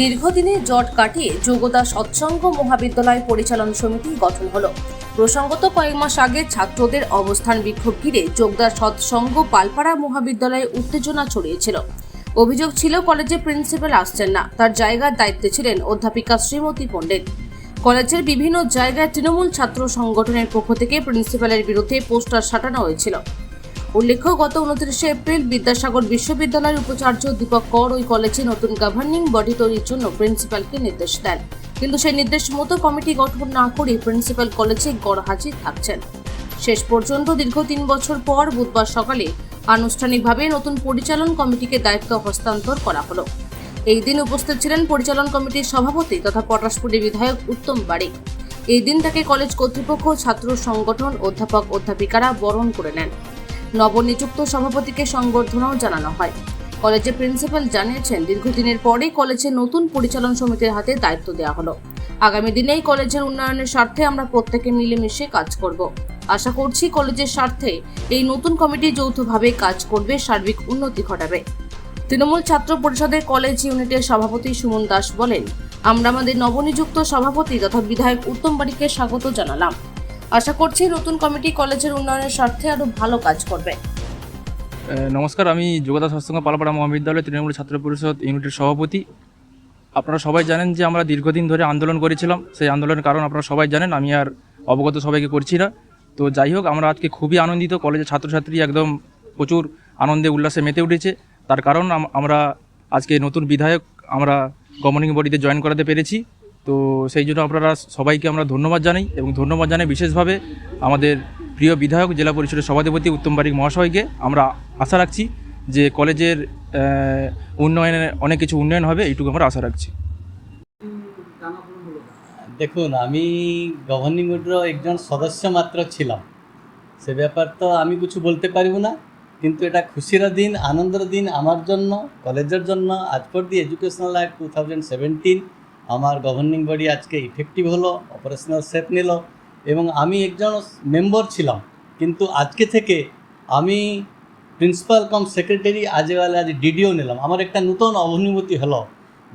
দীর্ঘদিনের জট কাটিয়ে যোগদা সৎসঙ্গ মহাবিদ্যালয় পরিচালন সমিতি গঠন হলো। প্রসঙ্গত কয়েক মাস আগে ছাত্রদের অবস্থান বিক্ষোভ ঘিরে যোগদার সৎসঙ্গ পালপাড়া মহাবিদ্যালয়ে উত্তেজনা ছড়িয়েছিল। অভিযোগ ছিল কলেজে প্রিন্সিপাল আসছেন না। তার জায়গার দায়িত্বে ছিলেন অধ্যাপিকা শ্রীমতী পণ্ডিত। কলেজের বিভিন্ন জায়গায় তৃণমূল ছাত্র সংগঠনের পক্ষ থেকে প্রিন্সিপালের বিরুদ্ধে পোস্টার সাটানো হয়েছিল। উল্লেখ্য, গত উনত্রিশে এপ্রিল বিদ্যাসাগর বিশ্ববিদ্যালয়ের উপাচার্য দীপক কর ওই কলেজে নতুন গভর্নিং বডি তৈরির জন্য প্রিন্সিপালকে নির্দেশ দেন। কিন্তু সেই নির্দেশ মতো কমিটি গঠন না করে প্রিন্সিপাল কলেজে গড় হাজির থাকছেন। শেষ পর্যন্ত দীর্ঘ তিন বছর পর বুধবার সকালে আনুষ্ঠানিকভাবে নতুন পরিচালন কমিটিকে দায়িত্ব হস্তান্তর করা হলো। এই দিন উপস্থিত ছিলেন পরিচালন কমিটির সভাপতি তথা পটাশপুরি বিধায়ক উত্তম বাড়ি এই দিন তাকে কলেজ কর্তৃপক্ষ, ছাত্র সংগঠন অধ্যাপক অধ্যাপিকারা বরণ করে নেন। নবনিযুক্ত সভাপতিকে সংবর্ধনাও জানানো হয়। কলেজের প্রিন্সিপাল জানিয়েছেন, দীর্ঘদিনের পরেই কলেজে নতুন পরিচালন সমিতির হাতে দায়িত্ব দেওয়া হলো। আগামী দিনেই কলেজের উন্নয়নের স্বার্থে আমরা প্রত্যেকে মিলেমিশে কাজ করব। আশা করছি কলেজের স্বার্থে এই নতুন কমিটি যৌথভাবে কাজ করবে, সার্বিক উন্নতি ঘটাবে। তৃণমূল ছাত্র পরিষদের কলেজ ইউনিটের সভাপতি সুমন দাস বলেন, আমরা আমাদের নবনিযুক্ত সভাপতি তথা বিধায়ক উত্তম বাড়িকে স্বাগত জানালাম। আশা করছি নতুন কমিটি কলেজের উন্নয়নের স্বার্থে আরও ভালো কাজ করবে। নমস্কার, আমি যোগদা সৎসঙ্গ পালাপাড়া মহাবিদ্যালয় তৃণমূল ছাত্র পরিষদ ইউনিটের সভাপতি। আপনারা সবাই জানেন যে আমরা দীর্ঘদিন ধরে আন্দোলন করেছিলাম। সেই আন্দোলনের কারণ আপনারা সবাই জানেন, আমি আর অবগত সবাইকে করছি না। তো যাই হোক, আমরা আজকে খুবই আনন্দিত। কলেজের ছাত্রছাত্রী একদম প্রচুর আনন্দে, উল্লাসে মেতে উঠেছে। তার কারণ আমরা আজকে নতুন বিধায়ক, আমরা গভর্নিং বডিতে জয়েন করাতে পেরেছি। তো সেই জন্য আপনারা সবাইকে আমরা ধন্যবাদ জানাই এবং ধন্যবাদ জানাই বিশেষভাবে আমাদের প্রিয় বিধায়ক, জেলা পরিষদের সভাধিপতি উত্তম বারিক মহাশয়কে। আমরা আশা রাখছি যে কলেজের উন্নয়নে অনেক কিছু উন্নয়ন হবে, এইটুকু আমরা আশা রাখছি। দেখুন, আমি গভর্নিং বোর্ডের একজন সদস্য মাত্র ছিলাম। সে ব্যাপার তো আমি কিছু বলতে পারব না, কিন্তু এটা খুশির দিন, আনন্দের দিন আমার জন্য, কলেজের জন্য। আজ পর the educational act two thousand seventeen আমার গভর্নিং বডি আজকে ইফেক্টিভ হলো অপারেশনাল শেপ নিল এবং আমি একজন মেম্বার ছিলাম। কিন্তু আজকে থেকে আমি প্রিন্সিপাল কম সেক্রেটারি আজেওয়ালে আজ ডিডিও নিলাম। আমার একটা নতুন অনুভূতি হলো।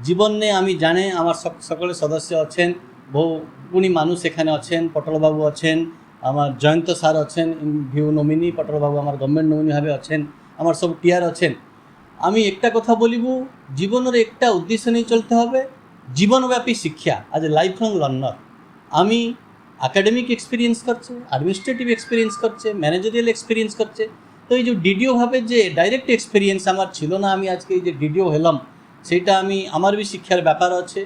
জীবনে আমি জানে, আমার সক- সকলে সদস্য আছেন, বহু গুণী মানুষ এখানে আছেন, পটলবাবু আছেন, আমার জয়ন্ত স্যার আছেন ভিউ নমিনি পটলবাবু আমার গভর্নমেন্ট নমিনি ভাবে আছেন, আমার সব টিয়ার আছেন। আমি একটা কথা বলিব, জীবনের একটা উদ্দেশ্য নিয়ে চলতে হবে জীবনব্যাপী শিক্ষা আজ লাইফ লং লার্নার আমি একাডেমিক এক্সপিরিয়েন্স করছে অ্যাডমিনিস্ট্রেটিভ এক্সপিরিয়েন্স করছে ম্যানেজারিয়াল এক্সপিরিয়েন্স করছে। তো এই যে ডিডিও ভাবে যে ডাইরেক্ট এক্সপিরিয়েন্স আমার ছিল না, আমি আজকে এই যে ডিডিও হলাম, সেটা আমি, আমার বি শিক্ষার ব্যাপার আছে,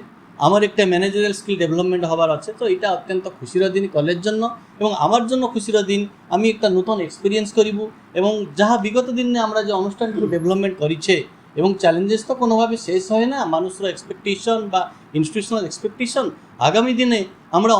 আমার একটা ম্যানেজারিয়াল স্কিল ডেভেলপমেন্ট হবার আছে, তো এটা অত্যন্ত খুশির দিন কলেজ জন্য এবং আমার জন্য খুশির দিন, আমি একটা নতুন এক্সপিরিয়েন্স করিব এবং যাহা বিগত দিনে আমরা যে অনুষ্ঠানগুলো ডেভেলপমেন্ট করিছে এবং চ্যালেঞ্জেস তো কোনোভাবে শেষ হয় না। মানুষের এক্সপেকটেশন বা ইনস্টিটিউশনাল এক্সপেকটেশন আগামী দিনে আমরা